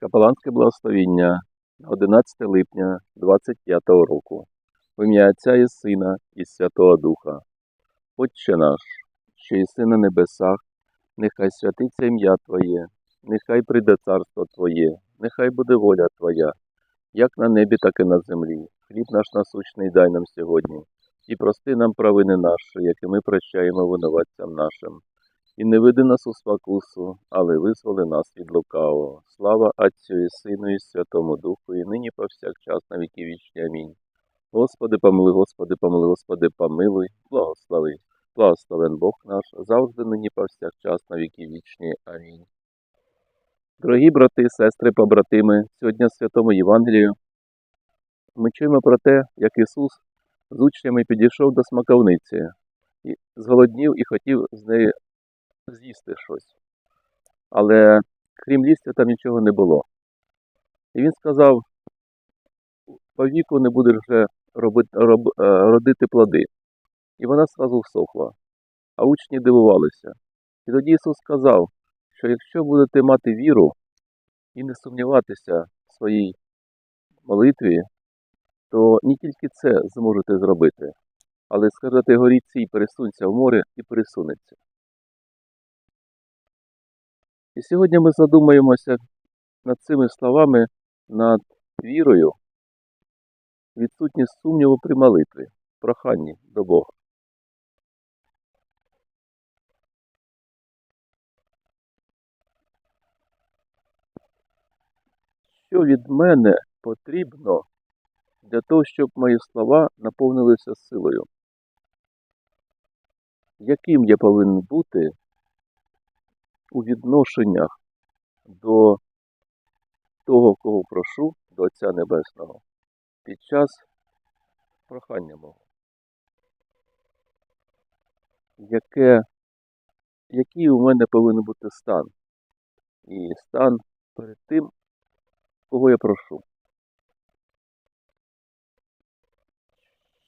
Капеланське благословіння 11 липня 25 року. В ім'я Отця і Сина і Святого Духа. Отче наш, що єси на небесах, нехай святиться ім'я Твоє, нехай прийде царство Твоє, нехай буде воля Твоя, як на небі, так і на землі. Хліб наш насущний дай нам сьогодні, і прости нам провини наші, як і ми прощаємо винуватцям нашим. І не веди нас у спокусу, але визволи нас від лукавого. Слава Отцю і Сину і Святому Духу, і нині повсякчас на віки вічні. Амінь. Господи, помилуй, Господи, помилуй, Господи, помилуй, благослови. Благословен Бог наш, завжди нині повсякчас на віки вічні. Амінь. Дорогі брати, сестри, побратими, сьогодні в Святому Євангелію ми чуємо про те, як Ісус з учнями підійшов до смаковниці, і зголоднів і хотів з неї з'їсти щось. Але крім лістя там нічого не було. І він сказав: по віку не будеш вже робити, роб, е, родити плоди. І вона зразу всохла. А учні дивувалися. І тоді Ісус сказав, що якщо будете мати віру і не сумніватися в своїй молитві, то не тільки це зможете зробити, але скажете горіть цій, пересунься в море і пересунеться. І сьогодні ми задумаємося над цими словами, над вірою, відсутність сумніву при молитві, проханні до Бога. Що від мене потрібно для того, щоб мої слова наповнилися силою? Яким я повинен бути у відношеннях до того, кого прошу, до Отця Небесного, під час прохання мого. Яке, який у мене повинен бути стан? І стан перед тим, кого я прошу.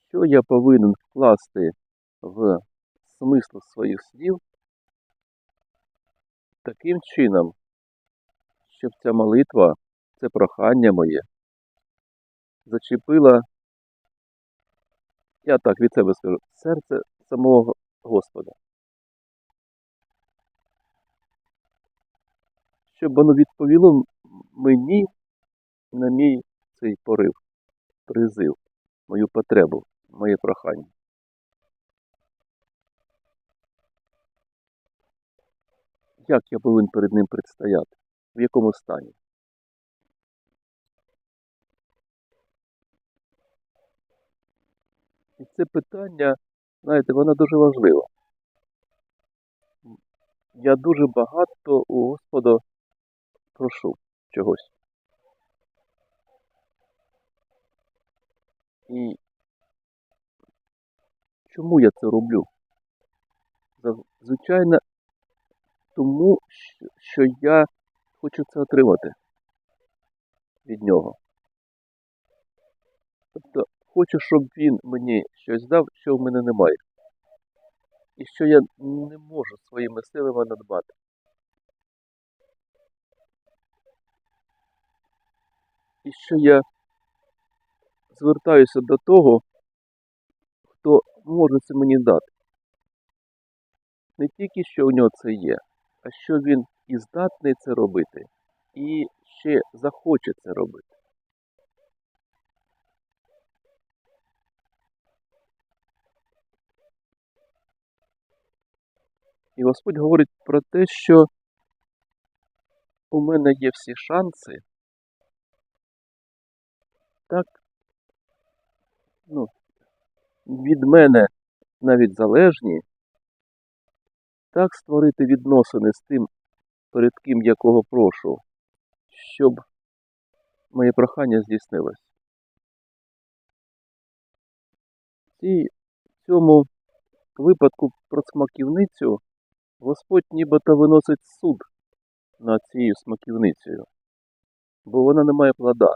Що я повинен вкласти в смисл своїх слів таким чином, щоб ця молитва, це прохання моє, зачепила, я так від себе скажу, серце самого Господа. Щоб воно відповіло мені на мій цей порив, призив, мою потребу, моє прохання. Як я повинен перед ним предстояти? В якому стані? І це питання, знаєте, воно дуже важливе. Я дуже багато у Господа прошу чогось. І чому я це роблю? Звичайно, тому, що- я хочу це отримати від нього. Тобто хочу, щоб він мені щось дав, що в мене немає. І що я не можу своїми силами надбати. І що я звертаюся до того, хто може це мені дати. Не тільки що у нього це є, а що він і здатний це робити, і ще захоче це робити. І Господь говорить про те, що у мене є всі шанси так, ну, від мене навіть залежні, так створити відносини з тим, перед ким я кого прошу, щоб моє прохання здійснилось. В в цьому випадку про смаківницю Господь нібито виносить суд над цією смаківницею, бо вона не має плода.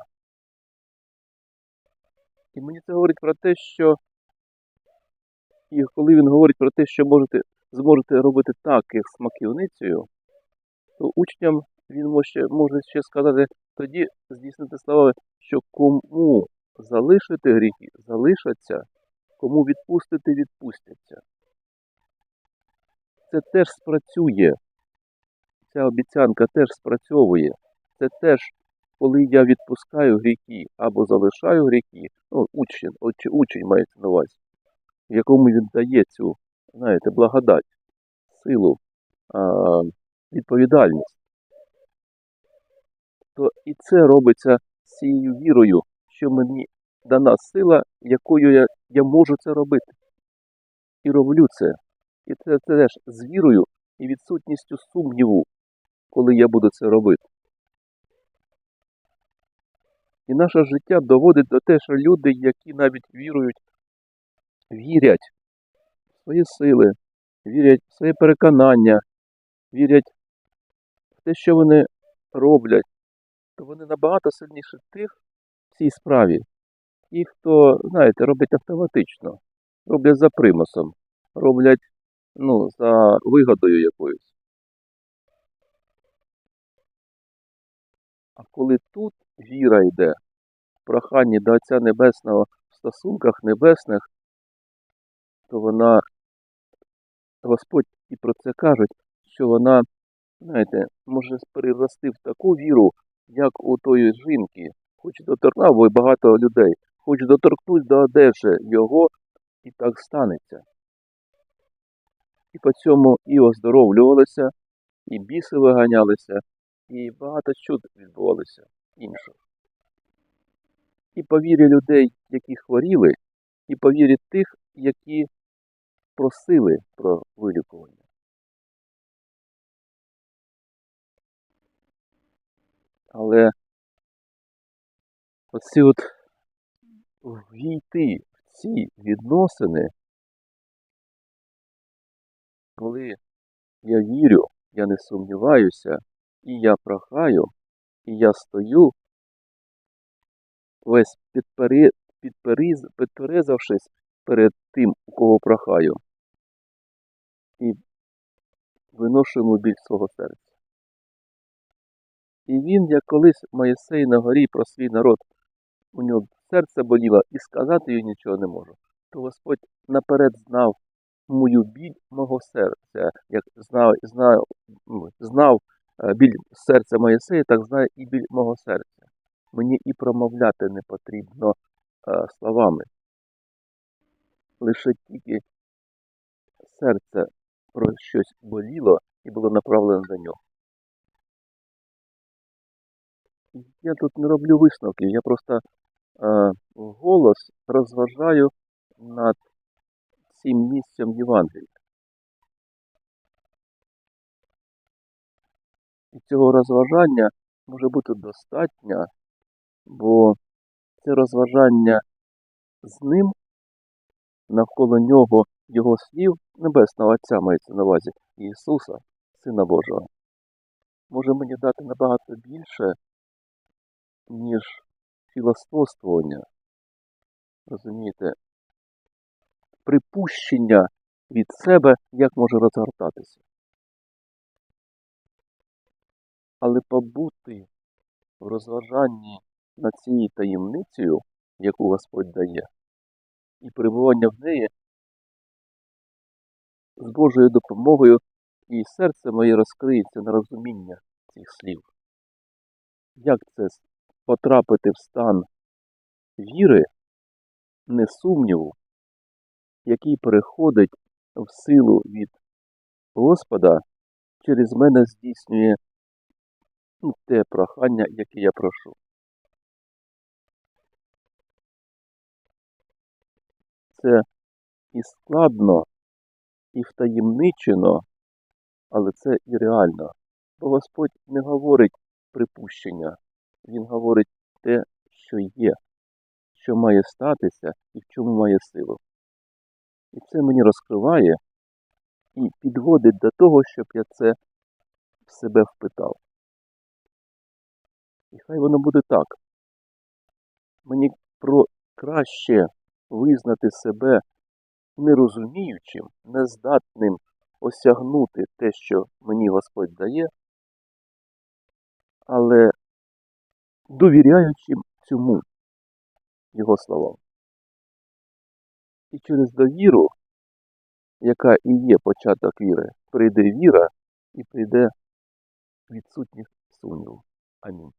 І мені це говорить про те, що і коли він говорить про те, що можете, зможете робити так, як смаківницею, то учням він може, може ще сказати, тоді здійснити слова, що кому залишити гріхи, залишаться, кому відпустити, відпустяться. Це теж спрацює. Ця обіцянка теж спрацьовує. Це теж, коли я відпускаю гріхи або залишаю гріхи, ну, учень, учень мається на увазі, якому він дає цю, знаєте, благодать, силу, відповідальність. То і це робиться з цією вірою, що мені дана сила, якою я, я можу це робити. І роблю це. І це, теж з вірою і відсутністю сумніву, коли я буду це робити. І наше життя доводить до те, що люди, які навіть вірують, вірять свої сили, вірять в своє переконання, вірять в те, що вони роблять, то вони набагато сильніші тих в цій справі. Ті, хто, знаєте, робить автоматично, роблять за примусом, роблять ну, за вигодою якоюсь. А коли тут віра йде, в проханні до Отця Небесного в стосунках небесних, то вона, Господь і про це каже, що вона, знаєте, може перерости в таку віру, як у тої жінки, хоч доторкнув, бо й багато людей, хоч доторкнуть до одежі його, і так станеться. І по цьому і оздоровлювалися, і біси виганялися, і багато чуд відбувалося інших. І по вірі людей, які хворіли, і по вірі тих, які просили про вилікування. Але оці от війти в ці відносини, коли я вірю, я не сумніваюся, і я прохаю, і я стою, весь підпери, підперіз, підперезавшись перед тим, у кого прохаю, і виношу йому біль свого серця. І він, як колись Моїсей на горі про свій народ, у нього серце боліло, і сказати їй нічого не можу, то Господь наперед знав мою біль мого серця, як знав, знав, ну, знав е, біль серця Моїсея, так знає і біль мого серця. Мені і промовляти не потрібно е, словами. Лише тільки серце про щось боліло і було направлено до нього. Я тут не роблю висновків, я просто е, голос розважаю над цим місцем Євангелія. І цього розважання може бути достатньо, бо це розважання з ним, навколо нього його слів Небесного Отця мається на увазі Ісуса, Сина Божого, може мені дати набагато більше, ніж філософствування, розумієте, припущення від себе, як може розгортатися. Але побути в розважанні над цією таємницею, яку Господь дає, і перебування в неї з Божою допомогою, і серце моє розкриється на розуміння цих слів. Як це потрапити в стан віри, не сумніву, який переходить в силу від Господа, через мене здійснює ну, те прохання, яке я прошу. Це і складно, і втаємничено, але це і реально. Бо Господь не говорить припущення, Він говорить те, що є, що має статися і в чому має силу. І це мені розкриває і підводить до того, щоб я це в себе впитав. І хай воно буде так. Мені про краще визнати себе нерозуміючим, нездатним осягнути те, що мені Господь дає, але довіряючи цьому його словам. І через довіру, яка і є початок віри, прийде віра і прийде відсутність сумніву. Амінь.